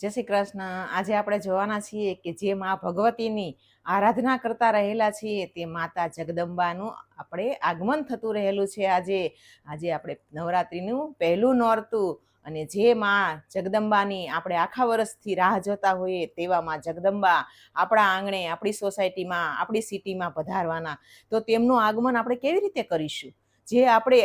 જય શ્રી કૃષ્ણ. આજે આપણે જોવાના છીએ કે જે મા ભગવતીની આરાધના કરતા રહેલા છીએ તે માતા જગદંબાનું આપણે આગમન થતું રહેલું છે આજે. આજે આપણે નવરાત્રિનું પહેલું નોરતું અને જે મા જગદંબાની આપણે આખા વર્ષથી રાહ જોતા હોઈએ તેવા મા જગદંબા આપણા આંગણે, આપણી સોસાયટીમાં, આપણી સિટીમાં પધારવાના. તો તેમનું આગમન આપણે કેવી રીતે કરીશું? જે આપણે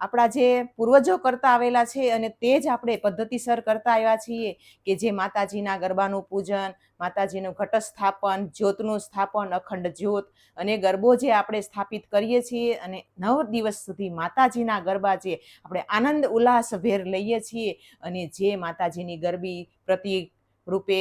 આપણા જે પૂર્વજો કરતા આવેલા છે અને તે જ આપણે પદ્ધતિસર કરતા આવ્યા છીએ કે જે માતાજીના ગરબાનું પૂજન, માતાજીનું ઘટ સ્થાપન જ્યોતનું સ્થાપન, અખંડ જ્યોત અને ગરબો જે આપણે સ્થાપિત કરીએ છીએ અને નવ દિવસ સુધી માતાજીના ગરબા જે આપણે આનંદ ઉલ્લાસભેર લઈએ છીએ અને જે માતાજીની ગરબી પ્રતિક રૂપે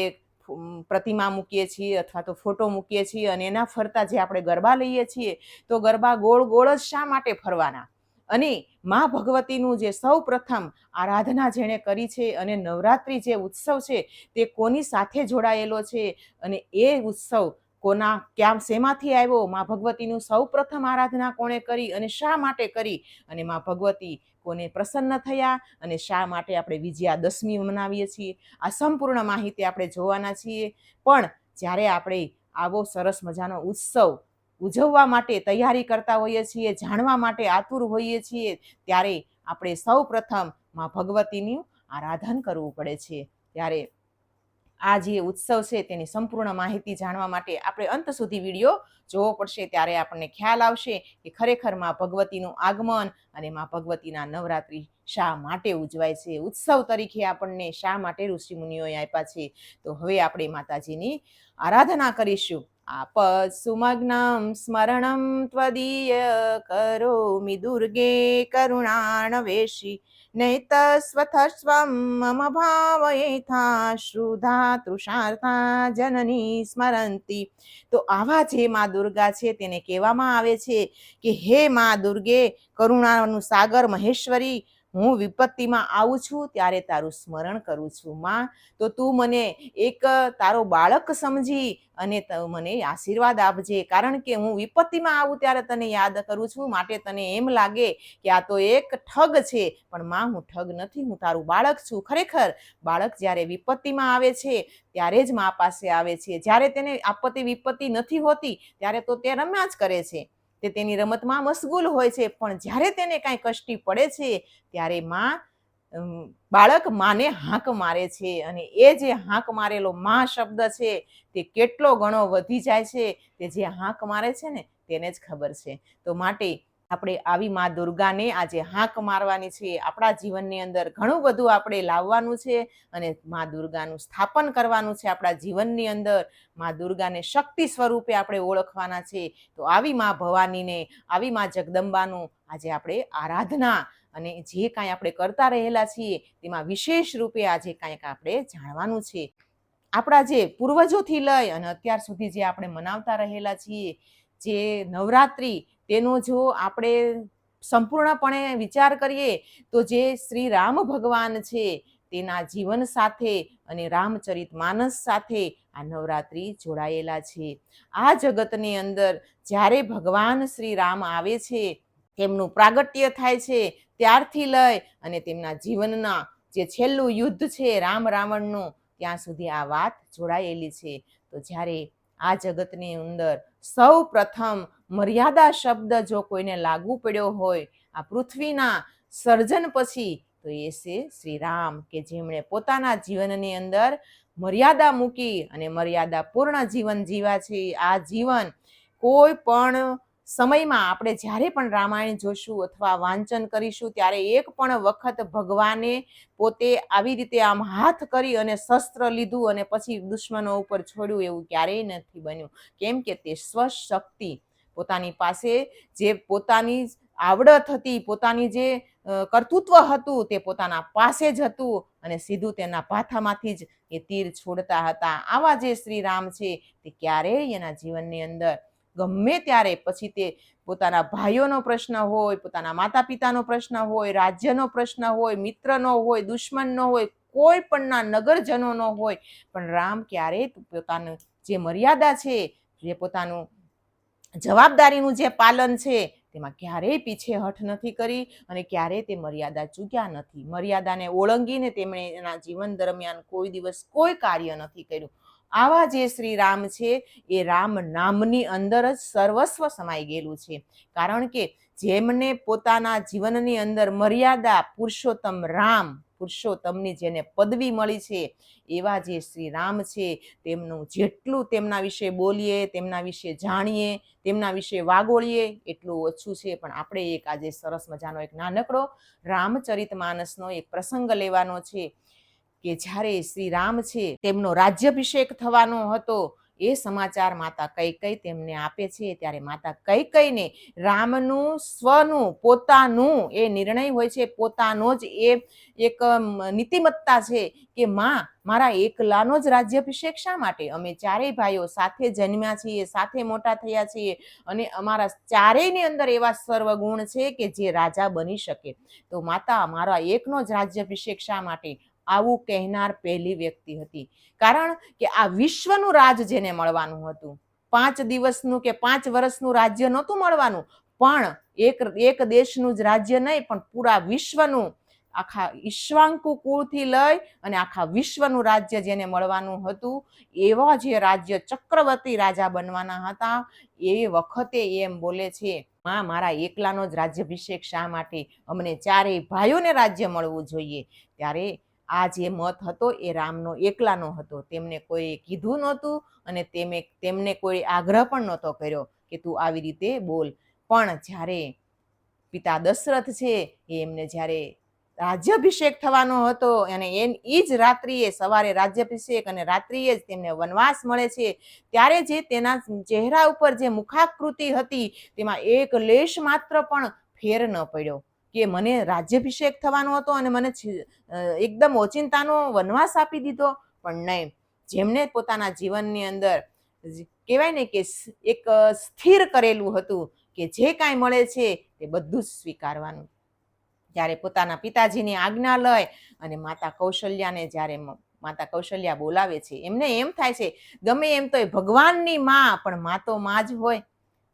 પ્રતિમા મૂકીએ છીએ અથવા તો ફોટો મૂકીએ છીએ અને એના ફરતા જે આપણે ગરબા લઈએ છીએ તો ગરબા ગોળ ગોળ જ શા માટે ફરવાના? અને મા ભગવતીનું જે સૌ પ્રથમ આરાધના જેણે કરી છે અને નવરાત્રિ જે ઉત્સવ છે તે કોની સાથે જોડાયેલો છે અને એ ઉત્સવ કોના ક્યાં શેમાંથી આવ્યો, મા ભગવતીનું સૌ પ્રથમ આરાધના કોણે કરી અને શા માટે કરી? અને મા ભગવતી કોને પ્રસન્ન થયા અને શા માટે આપણે વિજયા દશમી મનાવીએ છીએ? આ સંપૂર્ણ માહિતી આપણે જોવાના છીએ. પણ જ્યારે આપણે આવો સરસ મજાનો ઉત્સવ ઉજવવા માટે તૈયારી કરતા હોઈએ છીએ, જાણવા માટે આતુર હોઈએ છીએ, ત્યારે આપણે સૌ પ્રથમમાં ભગવતીનું આરાધન કરવું પડે છે. ત્યારે આ જે ઉત્સવ છે તેની સંપૂર્ણ માહિતી જાણવા માટે આપણે અંત સુધી વીડિયો જોવો પડશે, ત્યારે આપણને ખ્યાલ આવશે કે ખરેખરમાં ભગવતીનું આગમન અને માં ભગવતીના નવરાત્રિ શા માટે ઉજવાય છે, ઉત્સવ તરીકે આપણને શા માટે ઋષિમુનિઓએ આપ્યા છે. તો હવે આપણે માતાજીની આરાધના કરીશું. આપ સુમગ્નમ સ્મરણમ ત્વદીય કરોમિ દુર્ગે કરુણાણવેશી નૈતસ્વથસ્વમ મમ ભાવયેથા શ્રુધા તૃષાર્થા જનની સ્મરંતી તો આવા જે મા દુર્ગા છે, તેને કહેવામાં આવે છે કે, હે મા દુર્ગે કરુણાનું સાગર મહેશ્વરી હું વિપત્તિમાં આવું છું, ત્યારે તારું સ્મરણ કરું છું, માં. તો તું મને એક, તારો બાળક સમજી અને મને આશીર્વાદ આપજે. કારણ કે હું વિપત્તિમાં આવું ત્યારે તને યાદ કરું છું. માટે તને એમ લાગે કે આ તો એક ઠગ છે. પણ માં, હું ઠગ નથી. હું તારું બાળક છું. ખરેખર, બાળક જ્યારે વિપત્તિમાં આવે છે, ત્યારે જ મા પાસે આવે છે. જ્યારે તેને આપત્તિ વિપત્તિ નથી હોતી, ત્યારે તો તે રમ્યા જ કરે છે. તે તેની રમતમાં મશગુલ હોય છે, પણ જ્યારે તેને કાંઈ કષ્ટી પડે છે, ત્યારે માં બાળક માને હાંક મારે છે અને એ જે હાંક મારેલો માં શબ્દ છે તે કેટલો ગણો વધી જાય છે, તે જે હાંક મારે છે ને, તેને જ ખબર છે. તો માટે આપણે આવી મા દુર્ગાને આજે હાંક મારવાની છે, આપણા જીવનની અંદર ઘણું બધું આપણે લાવવાનું છે અને મા દુર્ગાનું સ્થાપન કરવાનું છે આપણા જીવનની અંદર. મા દુર્ગાને શક્તિ સ્વરૂપે આપણે ઓળખવાના છે. તો આવી મા ભવાનીને, આવી મા જગદંબાનું આજે આપણે આરાધના અને જે કાંઈ આપણે કરતા રહેલા છીએ તેમાં વિશેષ રૂપે આજે કાંઈક આપણે જાણવાનું છે. આપણા જે પૂર્વજોથી લઈ અને અત્યાર સુધી જે આપણે મનાવતા રહેલા છીએ, જે નવરાત્રિ તેનો જો આપણે સંપૂર્ણપણે વિચાર કરીએ, તો જે શ્રી રામ ભગવાન છે, તેના જીવન સાથે અને રામચરિત માનસ સાથે આ નવરાત્રિ જોડાયેલા છે. આ જગતની અંદર જ્યારે ભગવાન શ્રી રામ આવે છે, તેમનું પ્રાગટ્ય થાય છે, ત્યારથી લઈ અને તેમના જીવનના જે છેલ્લું યુદ્ધ છે રામ રાવણનું, ત્યાં સુધી આ વાત જોડાયેલી છે. તો જ્યારે આ જગતની અંદર સૌ પ્રથમ મર્યાદા શબ્દ જો કોઈને લાગુ પડ્યો હોય, આ પૃથ્વીના સર્જન પછી તો એ છે શ્રી રામ કે જેમણે પોતાના જીવનની અંદર મર્યાદા મૂકી અને મર્યાદા પૂર્ણ જીવન જીવા છે. આ જીવન કોઈ પણ સમયમાં આપણે જ્યારે પણ રામાયણ જોશું અથવા વાંચન કરીશું, ત્યારે એક પણ વખત ભગવાને પોતે આવી રીતે આમ હાથ કરી અને શસ્ત્ર લીધું અને પછી દુશ્મનો ઉપર છોડ્યું એવું ક્યારેય નથી બન્યું. કેમ કે તે સ્વશક્તિ. પોતાની પાસે જે પોતાની આવડત હતી, પોતાની જે કર્તૃત્વ હતું તે પોતાના પાસે જ હતું અને સીધું તેના પાથામાંથી જ એ તીર છોડતા હતા. આવા જે શ્રી રામ છે તે ક્યારેય એના જીવનની અંદર ગમે ત્યારે પછી તે પોતાના ભાઈઓનો પ્રશ્ન હોય, પોતાના માતા પિતાનો પ્રશ્ન હોય, રાજ્યનો પ્રશ્ન હોય, મિત્રનો હોય, દુશ્મનનો હોય, કોઈ પણના નગરજનોનો હોય, પણ રામ ક્યારેય પોતાનું જે મર્યાદા છે, જે પોતાનું જવાબદારીનું જે પાલન છે, તેમાં ક્યારેય પીછેહઠ નથી કરી અને ક્યારેય તે મર્યાદા ચૂક્યા નથી. મર્યાદાને ઓળંગીને તેમણે એના જીવન દરમિયાન કોઈ દિવસ કોઈ કાર્ય નથી કર્યું. આવા જે શ્રી રામ છે, એ રામ નામની અંદર જ સર્વસ્વ સમાઈ ગયેલું છે. કારણ કે જેમને પોતાના જીવનની અંદર મર્યાદા પુરુષોત્તમ રામ, પુરુષોત્તમની જેને પદવી મળી છે, એવા જે શ્રી રામ છે, તેમનું જેટલું તેમના વિશે બોલીએ, તેમના વિશે જાણીએ, તેમના વિશે વાગોળીએ, એટલું ઓછું છે. પણ આપણે એક આજે સરસ મજાનો એક નાનકડો રામચરિત માનસનો એક પ્રસંગ લેવાનો છે. કે જ્યારે શ્રી રામ છે, તેમનો રાજ્યાભિષેક થવાનો હતો, એ સમાચાર માતા કઈ કઈ તેમને આપે છે, ત્યારે માતા કઈ કઈને રામનું, સ્વનું, પોતાનું, એ નિર્ણય હોય છે, પોતાનો જ એ એક નીતિમત્તા છે કે માં, મારા એકલાનો જ રાજ્યાભિષેક શા માટે? અમે ચારેય ભાઈઓ સાથે જન્મ્યા છીએ, સાથે મોટા થયા છીએ અને અમારા ચારેયની અંદર એવા સર્વગુણ છે કે જે રાજા બની શકે. તો માતા, મારા એકનો જ રાજ્યાભિષેક શા માટે? આવું કહેનાર પહેલી વ્યક્તિ હતી. કારણ કે આ વિશ્વનું રાજ જેને મળવાનું હતું. પાંચ દિવસનું કે પાંચ વર્ષનું રાજ્ય નહોતું મળવાનું. પણ એક એક દેશનું જ રાજ્ય નહીં, પણ પૂરા વિશ્વનું. આખા ઈશ્વાંકુ કુળથી લઈ અને આખા વિશ્વનું રાજ્ય જેને મળવાનું હતું, એવા જે રાજ્ય ચક્રવર્તી રાજા બનવાના હતા, એ વખતે એમ બોલે છે, માં, મારા એકલાનો જ રાજ્યાભિષેક શા માટે? અમને ચારેય ભાઈઓને રાજ્ય મળવું જોઈએ. ત્યારે આ જે મત હતો એ રામનો એકલાનો હતો. તેમને કોઈ કીધું નહોતું અને તેમે, તેમને કોઈ આગ્રહ પણ નહોતો કર્યો કે તું આવી રીતે બોલ. પણ જ્યારે પિતા દશરથ છે, એ એમને જ્યારે રાજ્યાભિષેક થવાનો હતો અને એ એ જ રાત્રિએ સવારે રાજ્યાભિષેક અને રાત્રિએ જ તેમને વનવાસ મળે છે, ત્યારે જે તેના ચહેરા ઉપર જે મુખાકૃતિ હતી, તેમાં એક લેશ માત્ર પણ ફેર ન પડ્યો. કે મને રાજ્યાભિષેક થવાનો હતો અને મને એકદમ ઓચિંતાનો વનવાસ આપી દીધો. પણ નહીં, જેમને પોતાના જીવનની અંદર કહેવાય ને કે એક સ્થિર કરેલું હતું કે જે કાંઈ મળે છે તે બધું જ સ્વીકારવાનું. જ્યારે પોતાના પિતાજીની આજ્ઞા લય અને માતા કૌશલ્યાને જ્યારે માતા કૌશલ્યા બોલાવે છે, એમને એમ થાય છે, ગમે એમ તો એ ભગવાનની માં, પણ મા તો માં જ હોય.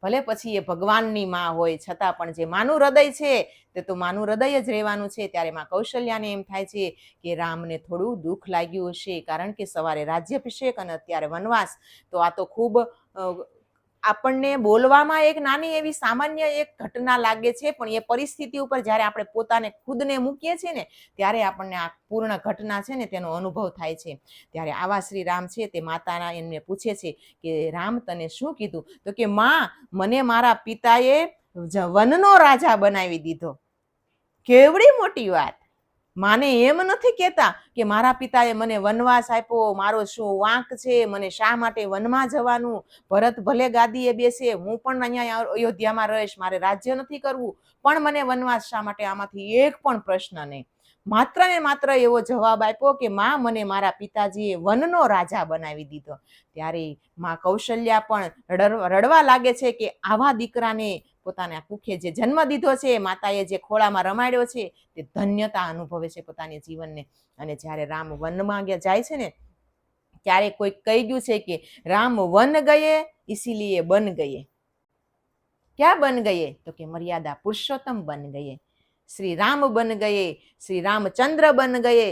ભલે પછી એ ભગવાનની માં હોય, છતાં પણ જે માનું હૃદય છે, તે તો માનું હૃદય જ રહેવાનું છે. ત્યારે માં કૌશલ્યાને એમ થાય છે કે રામને થોડું દુઃખ લાગ્યું હશે, કારણ કે સવારે રાજ્યાભિષેક અને અત્યારે વનવાસ, તો આ તો ખૂબ આપણને બોલવામાં એક નાની એવી સામાન્ય એક ઘટના લાગે છે, પણ એ પરિસ્થિતિ ઉપર જ્યારે આપણે પોતાને ખુદને મૂકીએ છીએ ને, ત્યારે આપણને આ પૂર્ણ ઘટના છે ને, તેનો અનુભવ થાય છે. ત્યારે આવા શ્રી રામ છે તે માતાના એમને પૂછે છે કે, રામ, તને શું કીધું? તો કે, માં, મને મારા પિતાએ વનનો રાજા બનાવી દીધો. કેવડી મોટી વાત. માને એમ નથી કહેતા કે મારા પિતાએ મને વનવાસ આપ્યો, મારો શું વાંક છે, મને શા માટે વનમાં જવાનું? ભરત ભલે ગાદીએ બેસે, હું પણ અહીંયા અયોધ્યામાં રહીશ, મારે રાજ્ય નથી કરવું. પણ મને વનવાસ શા માટે? આમાંથી એક પણ પ્રશ્ન નહીં. માત્ર ને માત્ર એવો જવાબ આપ્યો કે માં, મને મારા પિતાજીએ વનનો રાજા બનાવી દીધો. ત્યારે માં કૌશલ્યા પણ રડવા લાગે છે કે આવા દીકરાને પોતાના કુખે જે જન્મ દીધો છે માતાએ જે ખોળામાં રમાડ્યો છે, તે ધન્યતા અનુભવે છે પોતાની જીવનને. અને જ્યારે રામ વનમાં ગયા જાય છે ને, ત્યારે કોઈ કહી ગયું છે કે રામ વન ગયે ઇસીલીએ બન ગયે. ક્યાં બન ગયે? તો કે મર્યાદા પુરુષોત્તમ બન ગયે. શ્રી રામ બન ગયે શ્રી રામચંદ્ર બન ગયે.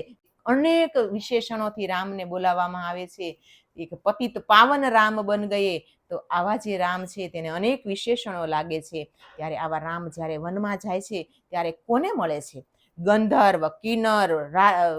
અનેક વિશેષણોથી રામને બોલાવવામાં આવે છે. એક પતિત પાવન રામ બન ગયે. તો આવા જે રામ છે તેને અનેક વિશેષણો લાગે છે. ત્યારે આવા રામ જ્યારે વનમાં જાય છે, ત્યારે કોને મળે છે? ગંધર્વ, કિન્નર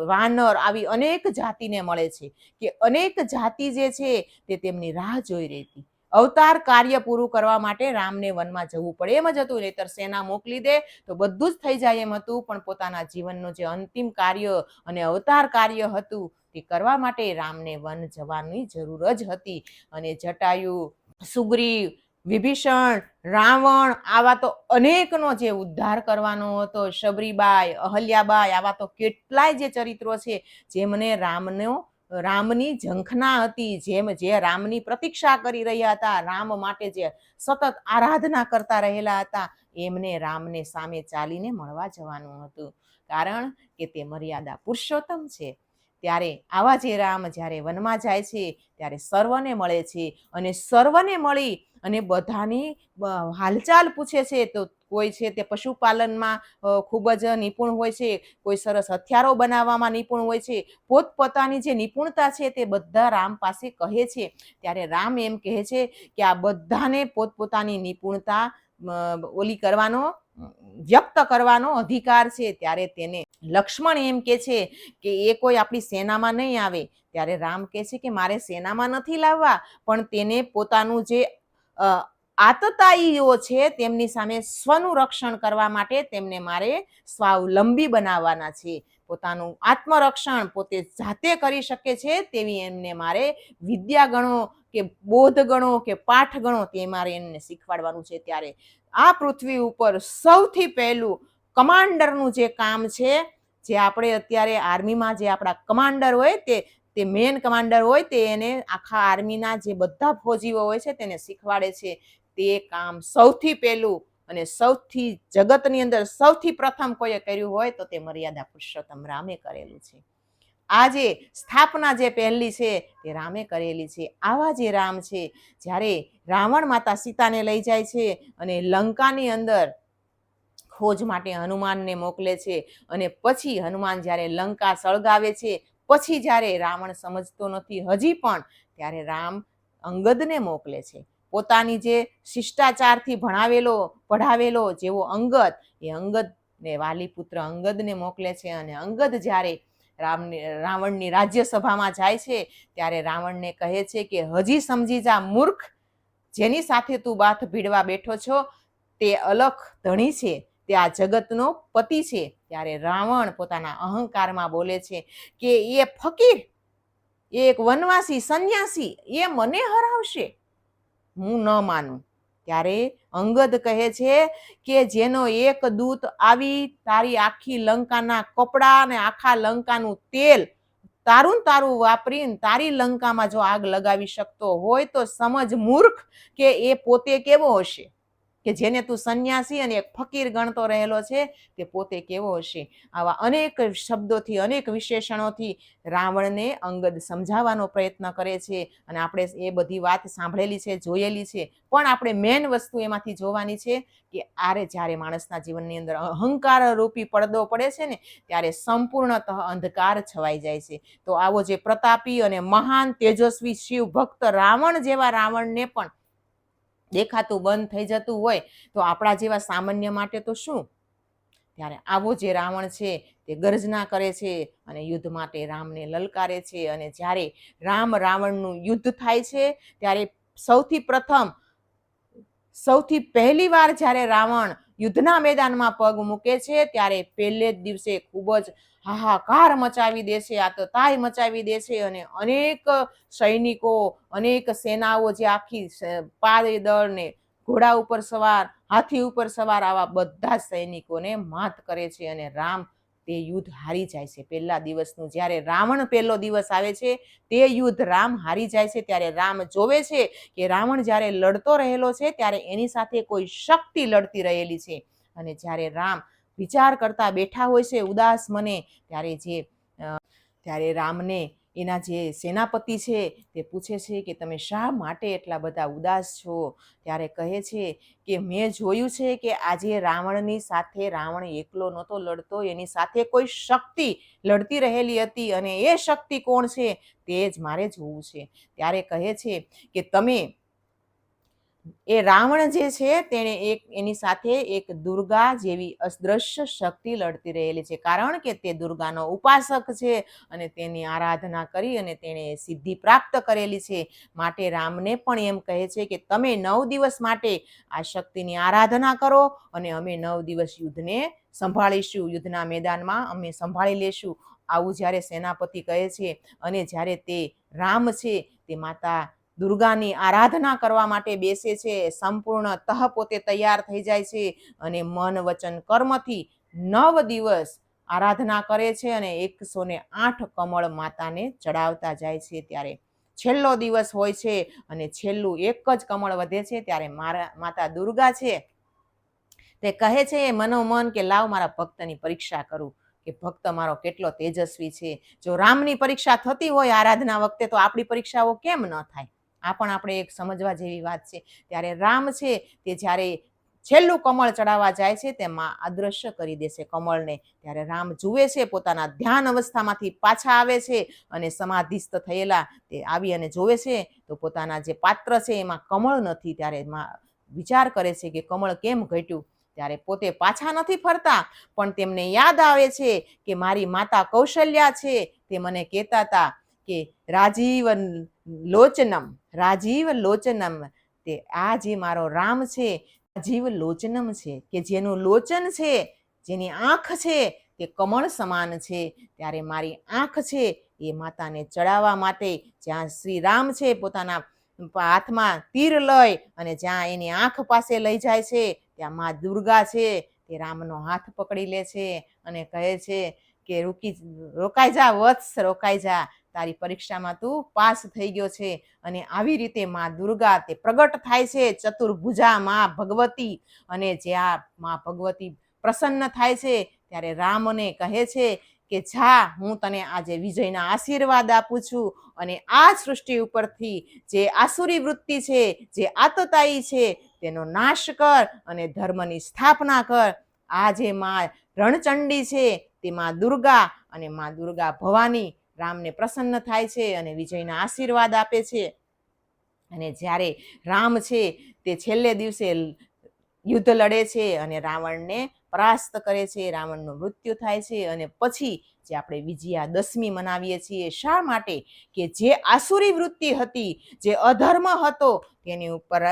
વાનર આવી અનેક જાતિને મળે છે. કે અનેક જાતિ જે છે તે તેમની રાહ જોઈ રહી હતી અવતાર કાર્ય પૂરું કરવા માટે રામને વનમાં જવું પડે. એમ જ હતું. નહીતર સેના મોકલી દે તો બધું જ થઈ જાય એમ હતું. પણ પોતાના જીવનનું જે અંતિમ કાર્ય અને અવતાર કાર્ય હતું તે કરવા માટે રામને વન જવાની જરૂર જ હતી. અને જટાયુ સુગ્રીવ વિભીષણ, રાવણ આવા તો અનેકનો જે ઉદ્ધાર કરવાનો હતો. શબરીબાઈ, અહલ્યાબાઈ આવા તો કેટલાય જે ચરિત્રો છે, જેમને રામનો રામની ઝંખના હતી જેમ જે રામની પ્રતીક્ષા કરી રહ્યા હતા, રામ માટે જે સતત આરાધના કરતા રહેલા હતા, એમને રામને સામે ચાલીને મળવા જવાનું હતું. કારણ કે તે મર્યાદા પુરુષોત્તમ છે. ત્યારે આવા જે રામ જ્યારે વનમાં જાય છે, ત્યારે સર્વને મળે છે અને સર્વને મળી અને બધાની હાલચાલ પૂછે છે, તો કોઈ છે તે પશુપાલનમાં ખૂબ જ નિપુણ હોય છે, કોઈ સરસ હથિયારો બનાવવામાં નિપુણ હોય છે, પોતપોતાની જે નિપુણતા છે તે બધા રામ પાસે કહે છે. ત્યારે રામ એમ કહે છે કે આ બધાને પોતપોતાની નિપુણતા ઓલી કરવાનો, વ્યક્ત કરવાનો અધિકાર છે. ત્યારે તેને લક્ષ્મણ એમ કે છે કે એ કોઈ આપણી સેનામાં નહીં આવે. ત્યારે રામ કહે છે કે મારે સેનામાં નથી લાવવા, પણ તેને પોતાનું જે આતતાઈઓ છે તેમની સામે સ્વનું રક્ષણ કરવા માટે તેમને મારે સ્વાવલંબી બનાવવાના છે. પોતાનું આત્મરક્ષણ પોતે જાતે કરી શકે છે તેવી એમને મારે વિદ્યા ગણો કે બોધ ગણો કે પાઠ ગણો તે મારે એમને શીખવાડવાનું છે ત્યારે આ પૃથ્વી ઉપર સૌથી પહેલું કમાન્ડરનું જે કામ છે, જે આપણે અત્યારે આર્મીમાં જે આપણા કમાન્ડર હોય તે તે મેન કમાન્ડર હોય તે એને આખા આર્મીના જે બધા ફૌજીઓ હોય છે તેને શીખવાડે છે. તે કામ સૌથી પહેલું અને સૌથી જગતની અંદર સૌથી પ્રથમ કોઈએ કર્યું હોય તો તે મર્યાદા પુરુષોત્તમ રામે કરેલું છે. આ જે સ્થાપના જે પહેલી છે તે રામે કરેલી છે. આવા જે રામ છે, જ્યારે રાવણ માતા સીતાને લઈ જાય છે અને લંકાની અંદર ખોજ માટે હનુમાનને મોકલે છે અને પછી હનુમાન જ્યારે લંકા સળગાવે છે, પછી જ્યારે રાવણ સમજતો નથી, હજી પણ ત્યારે રામ અંગદને મોકલે છે. પોતાની જે શિષ્ટાચારથી ભણાવેલો, પઢાવેલો જેવો અંગદ એ અંગદને વાલી પુત્ર અંગદને મોકલે છે અને અંગદ જ્યારે રામને, રાવણની રાજ્યસભામાં જાય છે, ત્યારે રાવણને કહે છે કે, હજી સમજી જા મૂર્ખ, જેની સાથે તું બાથ ભીડવા બેઠો છો, તે અલખ ધણી છે, તે આ જગતનો પતિ છે. ત્યારે રાવણ પોતાના અહંકારમાં બોલે છે કે, એ ફકીર, એ એક વનવાસી, સંન્યાસી, એ મને હરાવશે. હું ન માનું. ત્યારે અંગદ કહે છે કે જેનો એક દૂત આવી તારી આખી લંકાના કપડાં અને આખા લંકાનું તેલ તારું તારું વાપરીને તારી લંકામાં જો આગ લગાવી શકતો હોય તો સમજ મૂર્ખ કે એ પોતે કેવો હશે? કે જેને તું સંન્યાસી અને એક ફકીર ગણતો રહેલો છે, તે પોતે કેવો હશે? આવા અનેક શબ્દોથી, અનેક વિશેષણોથી રાવણને અંગદ સમજાવવાનો પ્રયત્ન કરે છે અને આપણે એ બધી વાત સાંભળેલી છે, જોયેલી છે. પણ આપણે મેન વસ્તુ એમાંથી જોવાની છે કે આરે જ્યારે માણસના જીવનની અંદર અહંકાર રૂપી પડદો પડે છે ને, ત્યારે સંપૂર્ણતઃ અંધકાર છવાઈ જાય છે. તો આવો જે પ્રતાપી અને મહાન તેજસ્વી શિવ ભક્ત રાવણ જેવા રાવણને પણ દેખાતું બંધ થઈ જતું હોય તો આપણા જેવા સામાન્ય માટે તો શું? ત્યારે આવો જે રાવણ છે તે ગર્જના કરે છે અને યુદ્ધ માટે રામને લલકારે છે અને જ્યારે રામ રાવણનું યુદ્ધ થાય છે ત્યારે સૌથી પ્રથમ, સૌથી પહેલી વાર જ્યારે રાવણ યુદ્ધના મેદાનમાં પગ મૂકે છે ત્યારે પહેલે જ દિવસે ખૂબ જ હાહાકાર મચાવી દેશે આ તો તાય મચાવી દેશે અને અનેક સૈનિકો, અનેક સેનાઓ જે આખી પાયદળ ને ઘોડા ઉપર સવાર, હાથી ઉપર સવાર આવા બધા સૈનિકોને માત કરે છે અને રામ તે યુદ્ધ હારી જાય છે. પહેલા દિવસનું જ્યારે રાવણ પહેલો દિવસ આવે છે, તે યુદ્ધ રામ હારી જાય છે. ત્યારે રામ જોવે છે કે રાવણ જ્યારે લડતો રહેલો છે, ત્યારે એની સાથે કોઈ શક્તિ લડતી રહેલી છે અને જ્યારે રામ વિચાર કરતા બેઠા હોય છે, ઉદાસ મને, ત્યારે જે ત્યારે રામને એના જે સેનાપતિ છે તે પૂછે છે કે તમે શા માટે એટલા બધા ઉદાસ છો? ત્યારે કહે છે કે મેં જોયું છે કે આજે રાવણની સાથે રાવણ એકલો નહોતો લડતો, એની સાથે કોઈ શક્તિ લડતી રહેલી હતી અને એ શક્તિ કોણ છે તે જ મારે જોવું છે. ત્યારે કહે છે કે તમે એ રાવણ જે છે, તેણે એક, એની સાથે એક દુર્ગા જેવી અદૃશ્ય શક્તિ લડતી રહેલી છે. કારણ કે તે દુર્ગાનો ઉપાસક છે અને તેની આરાધના કરી અને તેણે સિદ્ધિ પ્રાપ્ત કરેલી છે. માટે રામને પણ એમ કહે છે કે, તમે નવ દિવસ માટે આ શક્તિની આરાધના કરો અને અમે નવ દિવસ યુદ્ધને સંભાળીશું. યુદ્ધના મેદાનમાં અમે સંભાળી લેશું. આવું જ્યારે સેનાપતિ કહે છે અને જ્યારે તે રામ છે, તે માતા દુર્ગાની આરાધના કરવા માટે બેસે છે, સંપૂર્ણ તહ પોતે તૈયાર થઈ જાય છે અને મન વચન કર્મથી નવ દિવસ આરાધના કરે છે અને એકસો ને આઠ કમળ માતાને ચડાવતા જાય છે. ત્યારે છેલ્લો દિવસ હોય છે અને છેલ્લું એક જ કમળ વધે છે, ત્યારે મારા, માતા દુર્ગા છે તે કહે છે, એ મનોમન કે લાવ મારા ભક્તની પરીક્ષા કરું. કે ભક્ત મારો કેટલો તેજસ્વી છે. જો રામની પરીક્ષા થતી હોય આરાધના વખતે તો આપણી પરીક્ષાઓ કેમ ન થાય? આ પણ આપણે એક સમજવા જેવી વાત છે. ત્યારે રામ છે તે જ્યારે છેલ્લું કમળ ચડાવવા જાય છે તેમાં અદ્રશ્ય કરી દેશે કમળને. ત્યારે રામ જુએ છે, પોતાના ધ્યાન અવસ્થામાંથી પાછા આવે છે અને સમાધિસ્થ થયેલા તે આવી અને જોવે છે. તો પોતાના જે પાત્ર છે એમાં કમળ નથી. ત્યારે એમાં વિચાર કરે છે કે કમળ કેમ ઘટ્યું? ત્યારે પોતે પાછા નથી ફરતા. પણ તેમને યાદ આવે છે કે મારી માતા કૌશલ્યા છે. તે મને કહેતા હતા કે રાજીવ લોચનમ, રાજીવ લોચનમ. તે આ જે મારો રામ છે, રાજીવ લોચનમ છે, કે જેનું લોચન છે, જેની આંખ છે, તે કમળ સમાન છે. ત્યારે મારી આંખ છે, એ માતાને ચડાવવા માટે જ્યાં શ્રી રામ છે, પોતાના હાથમાં તીર લઈ અને જ્યાં એની આંખ પાસે લઈ જાય છે, ત્યાં મા દુર્ગા છે, તે રામનો હાથ પકડી લે છે અને કહે છે કે, રૂકી, રોકાઈ જા, વત્સ રોકાઈ જા. તારી પરીક્ષામાં તું પાસ થઈ ગયો છે અને આવી રીતે મા દુર્ગા તે પ્રગટ થાય છે ચતુર્ભુજા મા ભગવતી અને જે આ મા ભગવતી પ્રસન્ન થાય છે ત્યારે રામને કહે છે કે, જા, હું તને આજે વિજયના આશીર્વાદ આપું છું અને આ સૃષ્ટિ ઉપરથી જે આસુરી વૃત્તિ છે, જે આતતાઈ છે, તેનો નાશ કર અને ધર્મની સ્થાપના કર. આ જે માં રણચંડી છે તે માં દુર્ગા અને માં દુર્ગા ભવાની રામને પ્રસન્ન થાય છે અને વિજયના આશીર્વાદ આપે છે. અને જ્યારે રામ છે, તે છેલ્લે દિવસે યુદ્ધ લડે છે અને રાવણને પરાસ્ત કરે છે. રાવણનું મૃત્યુ થાય છે અને પછી જે આપણે વિજયા દશમી મનાવીએ છીએ, શા માટે? કે જે આસુરી વૃત્તિ હતી, જે અધર્મ હતો, તેની ઉપર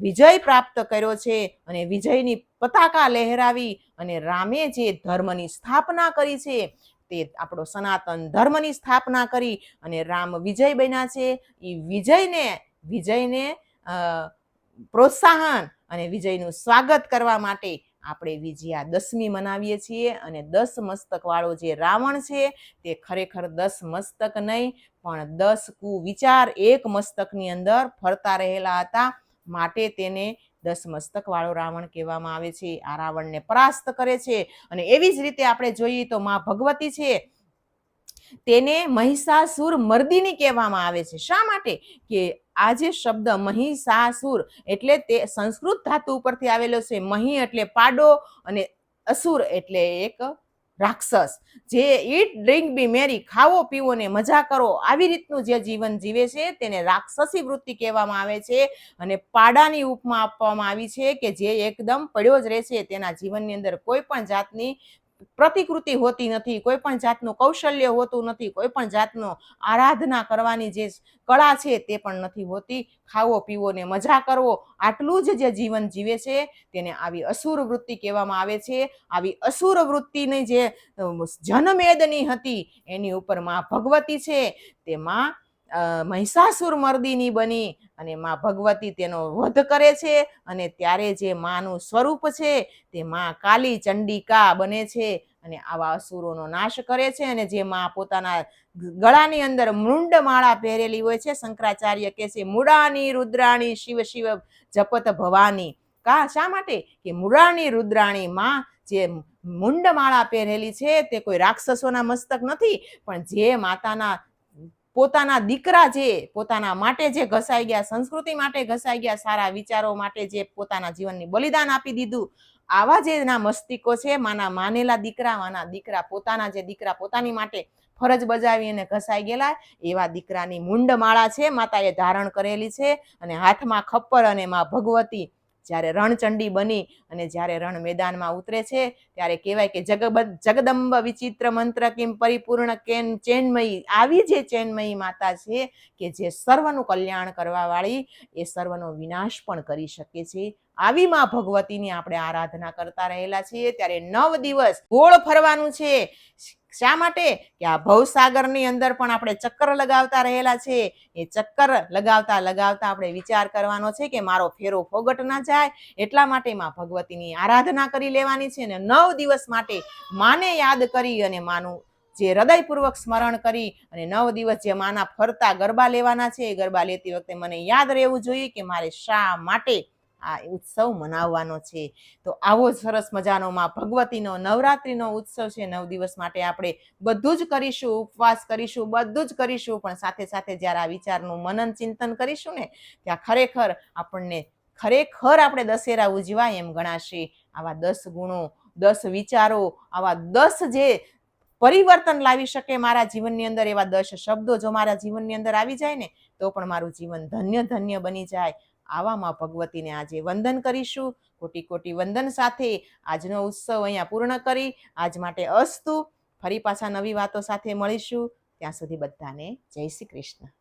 વિજય પ્રાપ્ત કર્યો છે અને વિજયની પતાકા લહેરાવી અને રામે જે ધર્મની સ્થાપના કરી છે તે આપણો સનાતન ધર્મની સ્થાપના કરી અને રામ વિજય બન્યા છે. એ વિજયને વિજયને પ્રોત્સાહન અને વિજયનું સ્વાગત કરવા માટે આપણે વિજયા દસમી મનાવીએ છીએ અને દસ મસ્તકવાળો જે રાવણ છે તે ખરેખર દસ મસ્તક નહીં, પણ દસ કુવિચાર એક મસ્તકની અંદર ફરતા રહેલા હતા. માટે તેને દસ મસ્તક વાળો રાવણ કહેવામાં આવે છે. આ રાવણને પરાસ્ત કરે છે અને એવી જ રીતે આપણે જોઈએ તો માં ભગવતી છે તેને મહિષાસુર મર્દિની કહેવામાં આવે છે. શા માટે? કે આ જે શબ્દ મહિષાસુર એટલે તે સંસ્કૃત ધાતુ ઉપરથી આવેલો છે. મહી એટલે પાડો અને અસુર એટલે એક રાક્ષસ, જે ઈટ ડ્રિંક બી મેરી ખાવો પીવો ને મજા કરો, આવી રીતનું જે જીવન જીવે છે તેને રાક્ષસી વૃત્તિ કહેવામાં આવે છે અને પાડાની ઉપમા આપવામાં આવી છે કે જે એકદમ પડ્યો જ રહેશે તેના જીવનની અંદર કોઈ પણ જાતની પ્રતિકૃતિ હોતી નથી, કોઈ પણ જાતનું કૌશલ્ય હોતું નથી, કોઈ પણ જાતનો આરાધના કરવાની જે કળા છે તે પણ નથી હોતી. ખાવો, પીવો ને મજા કરવો, આટલું જ જે જીવન જીવે છે તેને આવી અસુર વૃત્તિ કહેવામાં આવે છે. આવી અસુર વૃત્તિની જે જનમેદની હતી એની ઉપરમાં ભગવતી છે. તે માં મહિષાસુર મર્દિની બની અને માં ભગવતી તેનો વધ કરે છે અને ત્યારે જે માનું સ્વરૂપ છે તે માં કાલી ચંડિકા બને છે અને આવા અસુરોનો નાશ કરે છે અને જે માં પોતાના ગળાની અંદર મૃંડ માળા પહેરેલી હોય છે, શંકરાચાર્ય કહે છે મૂળાની રુદ્રાણી શિવ શિવ જપત ભવાની. કા, શા માટે? કે મૂળાની રુદ્રાણી માં જે મુંડ માળા પહેરેલી છે તે કોઈ રાક્ષસોના મસ્તક નથી, પણ જે માતાના પોતાના દીકરા જે પોતાના માટે જે ઘસાઈ ગયા, સંસ્કૃતિ માટે ઘસાઈ ગયા, સારા વિચારો માટે જે પોતાના જીવનની બલિદાન આપી દીધું, આવા જે એના મસ્તિકો છે, માના માનેલા દીકરા, માના દીકરા પોતાના જે દીકરા પોતાની માટે ફરજ બજાવી અને ઘસાઈ ગયેલા, એવા દીકરાની મુંડ માળા છે, માતાએ ધારણ કરેલી છે અને હાથમાં ખપ્પર અને માં ભગવતી જ્યારે રણચંડી બની અને જ્યારે રણ મેદાનમાં ઉતરે છે, ત્યારે કહેવાય કે જગબ, જગદંબ વિચિત્ર મંત્ર કિમ પરિપૂર્ણ કેન, ચેન્મયી, આવી જે ચેન્મયી માતા છે કે જે સર્વનું કલ્યાણ કરવા વાળી એ સર્વનો વિનાશ પણ કરી શકે છે. આવી માં ભગવતીની આપણે આરાધના કરતા રહેલા છીએ. ત્યારે નવ દિવસ ગોળ ફરવાનું છે. શા માટે? કે આ ભવસાગરની અંદર પણ આપણે ચક્કર લગાવતા રહેલા છે. એ ચક્કર લગાવતા લગાવતા આપણે વિચાર કરવાનો છે કે મારો ફેરો ફોગટ ના જાય. એટલા માટે માં ભગવતીની આરાધના કરી લેવાની છે અને નવ દિવસ માટે માને યાદ કરી અને માનું જે હૃદયપૂર્વક સ્મરણ કરી અને નવ દિવસ જે માના ફરતા ગરબા લેવાના છે એ ગરબા લેતી વખતે મને યાદ રહેવું જોઈએ કે મારે શા માટે આ ઉત્સવ મનાવવાનો છે. તો આવો જ સરસ મજાનો માં ભગવતીનો નવરાત્રિનો ઉત્સવ છે. નવ દિવસ માટે આપણે બધું જ કરીશું, ઉપવાસ કરીશું, બધું જ કરીશું. પણ સાથે સાથે જ્યારે આ વિચારનું મનન ચિંતન કરીશું ને, ત્યાં ખરેખર આપણને ખરેખર આપણે દશેરા ઉજવાય એમ ગણાશે. આવા દસ ગુણો, દસ વિચારો, આવા દસ જે પરિવર્તન લાવી શકે મારા જીવનની અંદર, એવા દસ શબ્દો જો મારા જીવનની અંદર આવી જાય ને, તો પણ મારું જીવન ધન્ય ધન્ય બની જાય. આવામાં ભગવતીને આજે વંદન કરીશું. કોટી કોટી વંદન સાથે આજનો ઉત્સવ અહીંયા પૂર્ણ કરી. આજ માટે અસ્તુ. ફરી પાછા નવી વાતો સાથે મળીશું. ત્યાં સુધી બધાને જય શ્રી કૃષ્ણ.